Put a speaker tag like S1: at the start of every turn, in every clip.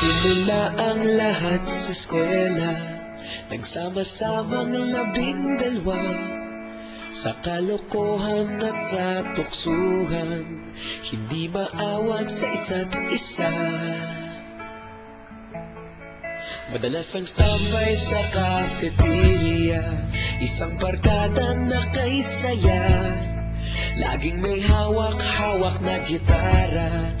S1: Nagsimula ang lahat sa eskwela Nagsama-samang labing dalawa. Sa kalokohan at sa tuksuhan Hindi maawat sa isa't isa. Madalas ang standby sa cafeteria Isang barkada na kay saya Laging may hawak-hawak na gitara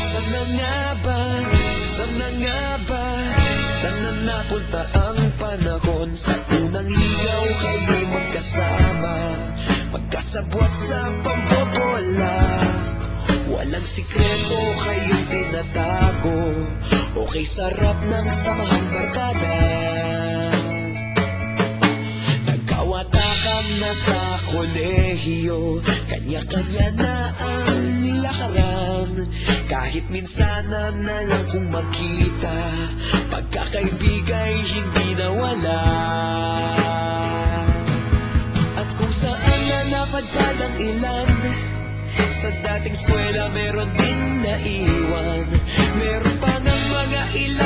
S1: sana nga ba, sana nga ba Sana napunta ang panahon Sa unang ligaw kayo magkasama Magkasabwat sa pambobola Walang sikreto kayong tinatago Okay sarap ng samahang barkada Nagkawatakam na sa kolehiyo Kanya-kanya na ang lakaran. Kahit minsan na lang kung magkita Pagkakaibigay hindi nawala. At kung saan na napadpad ang ilan Sa dating eskwela meron din naiwan. Meron pa ng mga ilang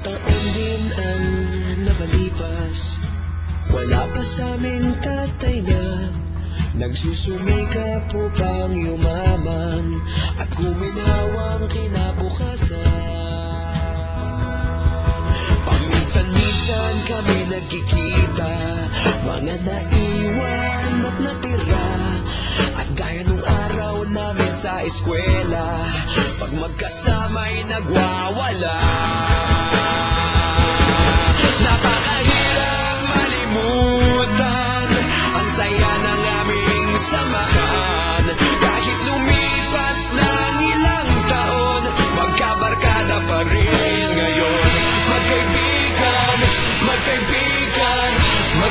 S1: taon din ang nakalipas. Wala pa sa aming tatay na Nagsusumikap upang yumaman At guminhawang kinabukasan? Paminsan-minsan kami nagkikita Mga naiwan at natira. At gaya nung araw namin sa eskwela Pag magkasama'y nagwawala